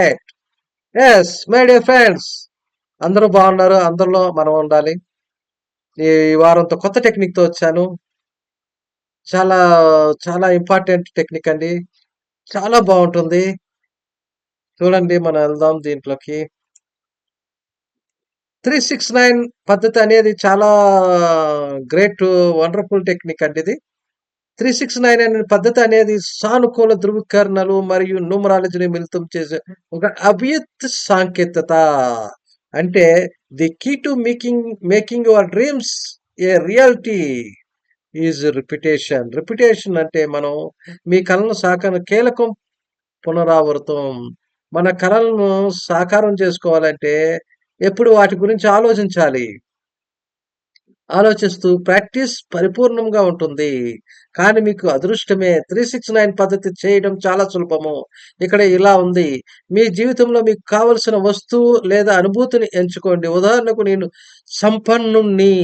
Yes my dear friends అందరూ బాగున్నారు అందరిలో మనం ఉండాలి. ఈ వారంతో కొత్త టెక్నిక్తో వచ్చాను. చాలా చాలా ఇంపార్టెంట్ టెక్నిక్ అండి. చాలా బాగుంటుంది. చూడండి మనం వెళ్దాం దీంట్లోకి. త్రీ సిక్స్ నైన్ పద్ధతి అనేది చాలా గ్రేట్ వండర్ఫుల్ టెక్నిక్ అండి ఇది. త్రీ సిక్స్ నైన్ అనే పద్ధతి అనేది సానుకూల ధృవీకరణలు మరియు న్యూమరాలజీని మిళితం చేసే ఒక అవ్యక్త సాంకేతత. అంటే the key to making making your dreams a reality is repetition repetition అంటే మనం మీ కళను సాకారం కీలకం పునరావృతం. మన కళలను సాకారం చేసుకోవాలంటే ఎప్పుడు వాటి గురించి ఆలోచించాలి. ఆలోచిస్తూ ప్రాక్టీస్ పరిపూర్ణంగా ఉంటుంది. కానీ మీకు అదృష్టమే త్రీ సిక్స్ నైన్ పద్ధతి చేయడం చాలా సులభము. ఇక్కడ ఇలా ఉంది. మీ జీవితంలో మీకు కావలసిన వస్తువు లేదా అనుభూతిని ఎంచుకోండి. ఉదాహరణకు నేను సంపన్నుణ్ణి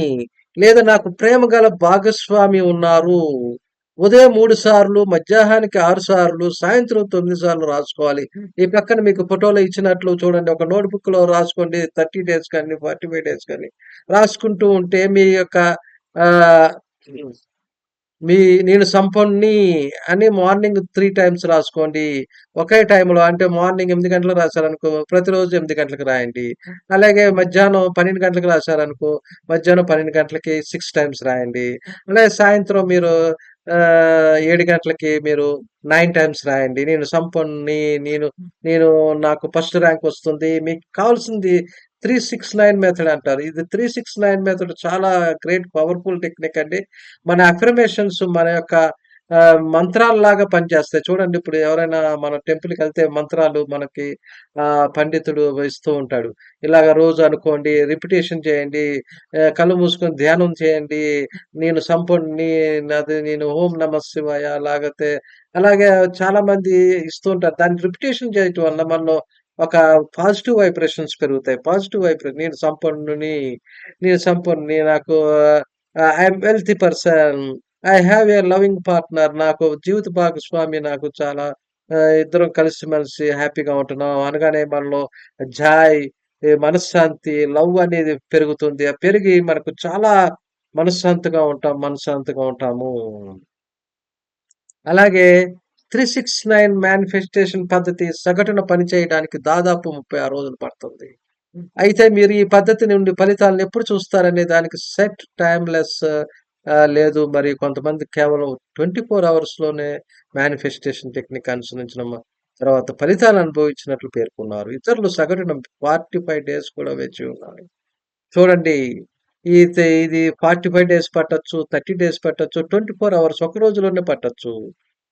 లేదా నాకు ప్రేమ గల భాగస్వామి ఉన్నారు. ఉదయం మూడు సార్లు మధ్యాహ్నానికి ఆరు సార్లు సాయంత్రం తొమ్మిది సార్లు రాసుకోవాలి. ఈ పక్కన మీకు ఫోటోలో ఇచ్చినట్లు చూడండి. ఒక నోట్బుక్లో రాసుకోండి. థర్టీ డేస్ కానీ ఫార్టీ ఫైవ్ డేస్ కానీ. రాసుకుంటూ ఉంటే మీ యొక్క మీ నేను సంపన్ని అని మార్నింగ్ త్రీ టైమ్స్ రాసుకోండి. ఒకే టైంలో అంటే మార్నింగ్ ఎనిమిది గంటలకు రాశారనుకో ప్రతిరోజు ఎనిమిది గంటలకు రాయండి. అలాగే మధ్యాహ్నం పన్నెండు గంటలకు రాశారనుకో మధ్యాహ్నం పన్నెండు గంటలకి సిక్స్ టైమ్స్ రాయండి. అలాగే సాయంత్రం మీరు ఏడు గంటలకి మీరు నైన్ టైమ్స్ రాయండి. నేను సంపన్ని నేను నేను నాకు ఫస్ట్ ర్యాంక్ వస్తుంది. మీకు కావాల్సింది త్రీ సిక్స్ నైన్ మెథడ్ అంటారు. ఇది త్రీ సిక్స్ నైన్ మెథడ్ చాలా గ్రేట్ పవర్ఫుల్ టెక్నిక్ అండి. మన అఫర్మేషన్స్ మన యొక్క మంత్రాల్లాగా పనిచేస్తాయి. చూడండి ఇప్పుడు ఎవరైనా మన టెంపుల్కి వెళ్తే మంత్రాలు మనకి పండితుడు ఇస్తూ ఉంటాడు. ఇలాగ రోజు అనుకోండి రిపిటేషన్ చేయండి కళ్ళు మూసుకొని ధ్యానం చేయండి నేను సంపూర్ణి నాది నేను ఓం నమ శివాయ అలాగే చాలా మంది ఇస్తూ ఉంటారు. దాన్ని రిపిటేషన్ చేయటం వల్ల మనలో ఒక పాజిటివ్ వైబ్రేషన్స్ పెరుగుతాయి. పాజిటివ్ వైబ్రేషన్ నేను సంపన్నుని నేను సంపన్నుని నాకు I'm wealthy person I have a loving partner నాకు జీవిత భాగస్వామి నాకు చాలా ఇద్దరం కలిసిమెలిసి హ్యాపీగా ఉంటున్నాం. అనగానే మనలో జాయ్ మనశ్శాంతి లవ్ అనేది పెరుగుతుంది. ఆ పెరిగి మనకు చాలా మనశ్శాంతిగా ఉంటాం మనశ్శాంతిగా ఉంటాము. అలాగే త్రీ సిక్స్ నైన్ మేనిఫెస్టేషన్ పద్ధతి సగటున పనిచేయడానికి దాదాపు ముప్పై ఆరు రోజులు పడుతుంది. అయితే మీరు ఈ పద్ధతి నుండి ఫలితాలను ఎప్పుడు చూస్తారనే దానికి సెట్ టైమ్లెస్ లేదు మరి కొంతమంది కేవలం ట్వంటీ ఫోర్ అవర్స్లోనే మేనిఫెస్టేషన్ టెక్నిక్ అనుసరించిన తర్వాత ఫలితాలు అనుభవించినట్లు పేర్కొన్నారు. ఇతరులు సగటున ఫార్టీ ఫైవ్ డేస్ కూడా వేచి ఉన్నారు. చూడండి ఇది ఇది ఫార్టీ ఫైవ్ డేస్ పట్టచ్చు థర్టీ డేస్ పట్టొచ్చు ట్వంటీ ఫోర్ అవర్స్ ఒక రోజులోనే పట్టొచ్చు.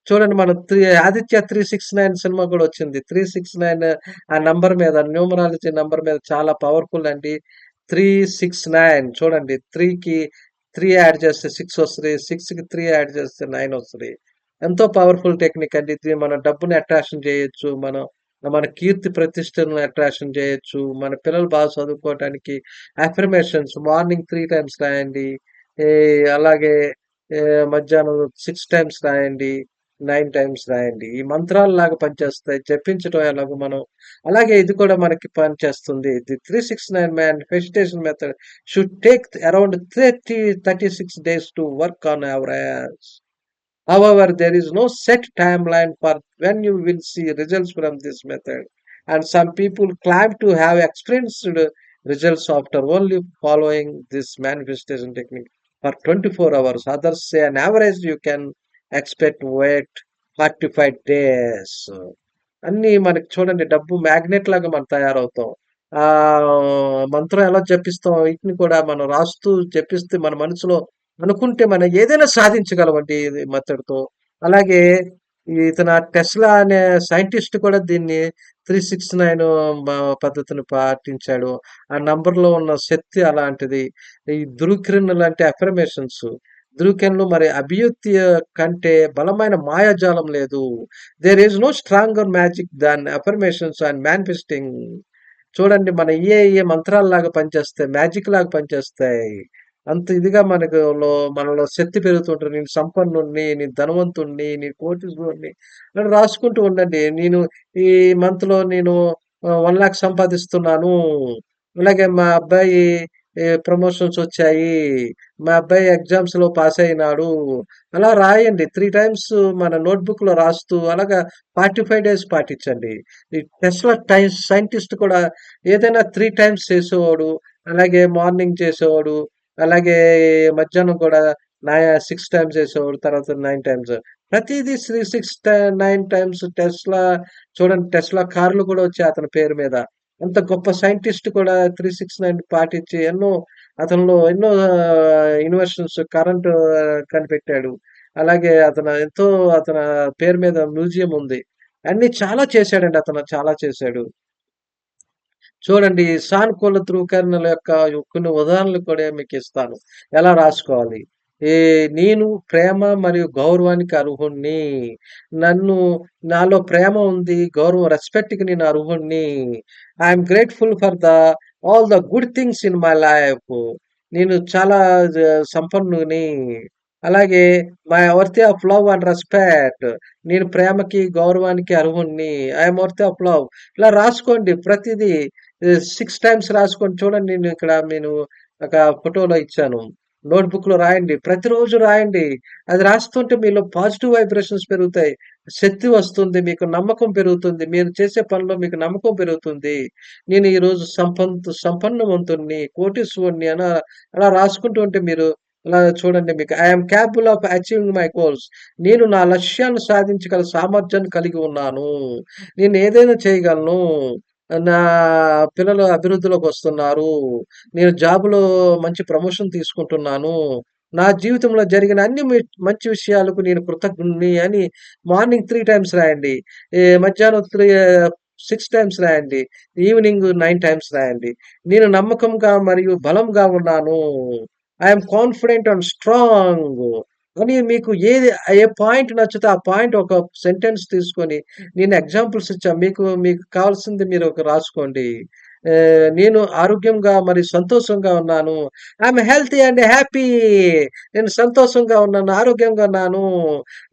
చూడండి మన three Aditya three six nine cinema కూడా వచ్చింది. త్రీ సిక్స్ నైన్ ఆ నంబర్ మీద న్యూమరాలజీ నంబర్ మీద చాలా పవర్ఫుల్ అండి. త్రీ సిక్స్ నైన్ చూడండి త్రీకి త్రీ యాడ్ చేస్తే సిక్స్ వస్తుంది సిక్స్కి త్రీ యాడ్ చేస్తే నైన్ వస్తుంది. ఎంతో పవర్ఫుల్ టెక్నిక్ అండి ఇది. మన డబ్బుని అట్రాక్షన్ చేయొచ్చు మనం మన కీర్తి ప్రతిష్టలను అట్రాక్షన్ చేయొచ్చు మన పిల్లలు బాగా చదువుకోవటానికి అఫర్మేషన్స్ మార్నింగ్ త్రీ టైమ్స్ రాయండి. అలాగే మధ్యాహ్నం సిక్స్ టైమ్స్ రాయండి. నైన్ టైమ్స్ రాయండి. ఈ మంత్రాలలాగా పనిచేస్తాయి. చెప్పించడం ఎలాగో మనం అలాగే ఇది కూడా మనకి పనిచేస్తుంది. The three six nine manifestation method should take around thirty thirty six days to work on our as hour there is no set timeline for when you will see results from this method and some people claim to have experienced results after only following this manifestation technique for twenty four hours others on average you can expect wait 45 days అన్ని మనకి చూడండి డబ్బు magnet లాగా మనం తయారవుతాం ఆ మంత్రం ఎలా జపిస్తాం వీటిని కూడా మనం రాస్తూ జపిస్తే మన మనసులో అనుకుంటే మనం ఏదైనా సాధించగలమండి ఇది మెథడ్‌తో. అలాగే ఇతను టెస్లా అనే సైంటిస్ట్ కూడా దీన్ని 369 బ పద్ధతిని పాటించాడు. ఆ నంబర్‌లో ఉన్న శక్తి అలాంటిది. ఈ ధృవకిరణ్ లాంటి అఫర్మేషన్స్. ధృవీకరణలు మరి అభియుక్తి కంటే బలమైన మాయాజాలం లేదు. There is no stronger magic than affirmations and manifesting. చూడండి మన ఏ ఏ మంత్రాలలాగా పనిచేస్తాయి. మ్యాజిక్ లాగా పనిచేస్తాయి. అంత ఇదిగా మనకు మనలో శక్తి పెరుగుతుంటారు నేను సంపన్నుడిని, నేను ధనవంతుడిని, నేను కోటీశ్వరుడిని అని రాసుకుంటూ ఉండండి. నేను ఈ మంత్‌లో నేను వన్ లాక్ సంపాదిస్తున్నాను. అలాగే మా అబ్బాయి ప్రమోషన్స్ వచ్చాయి. మా అబ్బాయి ఎగ్జామ్స్‌లో పాస్ అయినాడు. అలా రాయండి. త్రీ టైమ్స్ మన నోట్‌బుక్‌లో రాస్తూ అలాగా 45 డేస్ పాటించండి. ఈ టెస్లా టైం సైంటిస్ట్ కూడా ఏదైనా త్రీ టైమ్స్ చేసేవాడు. అలాగే మార్నింగ్ చేసేవాడు. అలాగే మధ్యాహ్నం కూడా నా సిక్స్ టైమ్స్ చేసేవాడు. తర్వాత నైన్ టైమ్స్. ప్రతిదీ three six nine times Tesla చూడండి టెస్లా కార్లు కూడా వచ్చాయి అతని పేరు మీద. ఎంత గొప్ప సైంటిస్ట్ కూడా 369 పాటించి ఎన్నో అతనిలో ఎన్నో ఆహ్, కరెంట్ కనిపెట్టాడు. అలాగే అతను ఎంతో అతని పేరు మీద మ్యూజియం ఉంది. అన్ని చాలా చేశాడండి అతను. చాలా చేశాడు. చూడండి సానుకూల ధృవీకరణల యొక్క కొన్ని ఉదాహరణలు కూడా మీకు ఇస్తాను ఎలా రాసుకోవాలి. ఏ నేను ప్రేమ మరియు గౌరవానికి అర్హుడిని. నన్ను నాలో ప్రేమ ఉంది. గౌరవం రెస్పెక్ట్‌కి నేను అర్హుడిని. I am grateful for the all the good things in my life. నేను చాలా జ అలాగే my worthy of love and respect. నేను ప్రేమకి, గౌరవానికి అర్హుడిని. I am worthy of love. ఇలా రాసుకోండి ప్రతిదీ ఆహ్, 6 టైమ్స్ రాసుకోండి. చూడండి నేను ఇక్కడ నేను ఒక ఫోటోలో ఇచ్చాను. నోట్‌బుక్‌లో రాయండి. ప్రతిరోజు రాయండి. అది రాస్తుంటే మీలో పాజిటివ్ వైబ్రేషన్స్ పెరుగుతాయి. శక్తి వస్తుంది. మీకు నమ్మకం పెరుగుతుంది. మీరు చేసే పనిలో మీకు నమ్మకం పెరుగుతుంది. నేను ఈరోజు సంపన్న సంపన్నవంతుణ్ణి కోటీశ్వరుణ్ణి అన అలా రాసుకుంటూ ఉంటే మీరు అలా చూడండి మీకు I capable of achieving my goals. నేను నా లక్ష్యాన్ని సాధించగల సామర్థ్యాన్ని కలిగి ఉన్నాను. నేను ఏదైనా చేయగలను. నా పిల్లలు అభివృద్ధిలోకి వస్తున్నారు నేను జాబ్‌లో మంచి ప్రమోషన్ తీసుకుంటున్నాను. నా జీవితంలో జరిగిన అన్ని మి మంచి విషయాలకు నేను కృతజ్ఞుడిని అని మార్నింగ్ 3 టైమ్స్ రాయండి. మధ్యాహ్నం త్రీ 6 టైమ్స్ రాయండి. ఈవినింగ్ 9 టైమ్స్ రాయండి. నేను నమ్మకంగా మరియు బలంగా ఉన్నాను. I am confident and strong అని మీకు ఏది ఏ పాయింట్ నచ్చితే ఆ పాయింట్ ఒక సెంటెన్స్ తీసుకొని నేను ఎగ్జాంపుల్స్ ఇచ్చా. మీకు మీకు కావాల్సింది మీరు ఒక రాసుకోండి. నేను ఆరోగ్యంగా మరి సంతోషంగా ఉన్నాను. I healthy and happy. నేను సంతోషంగా ఉన్నాను. ఆరోగ్యంగా ఉన్నాను.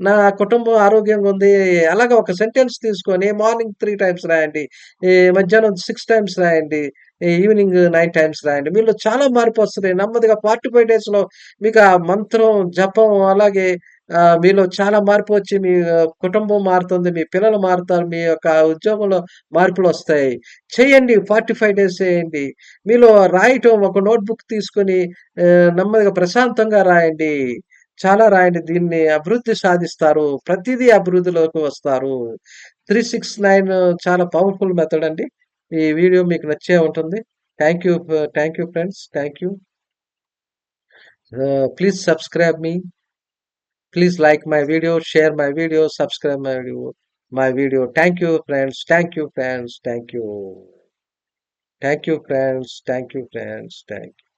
నా కుటుంబం ఆరోగ్యంగా ఉంది. అలాగ ఒక సెంటెన్స్ తీసుకొని మార్నింగ్ త్రీ టైమ్స్ రాయండి. మధ్యాహ్నం సిక్స్ టైమ్స్ రాయండి. ఈవినింగ్ నైట్ టైమ్స్ రాయండి. మీలో చాలా మార్పు వస్తుంది నెమ్మదిగా 45 డేస్‌లో మీకు ఆ మంత్రం, జపం అలాగే మీలో చాలా మార్పు వచ్చి మీ కుటుంబం మారుతుంది. మీ పిల్లలు మారుతారు. మీ యొక్క ఉద్యోగంలో మార్పులు వస్తాయి చేయండి. 45 డేస్ చేయండి. మీలో రాయటం ఒక నోట్‌బుక్ తీసుకొని నెమ్మదిగా ప్రశాంతంగా రాయండి. చాలా రాయండి. దీన్ని అభివృద్ధి సాధిస్తారు. ప్రతిదీ అభివృద్ధిలోకి వస్తారు. 369 చాలా పవర్‌ఫుల్ మెథడ్ అండి. ఈ వీడియో మీకు నచ్చే ఉంటుంది. Thank you thank you friends. Thank you. Please subscribe me. Please like my video, share my video, subscribe my video my video. Thank you friends. Thank you friends. Thank you. Thank you friends. Thank you friends. Thank you.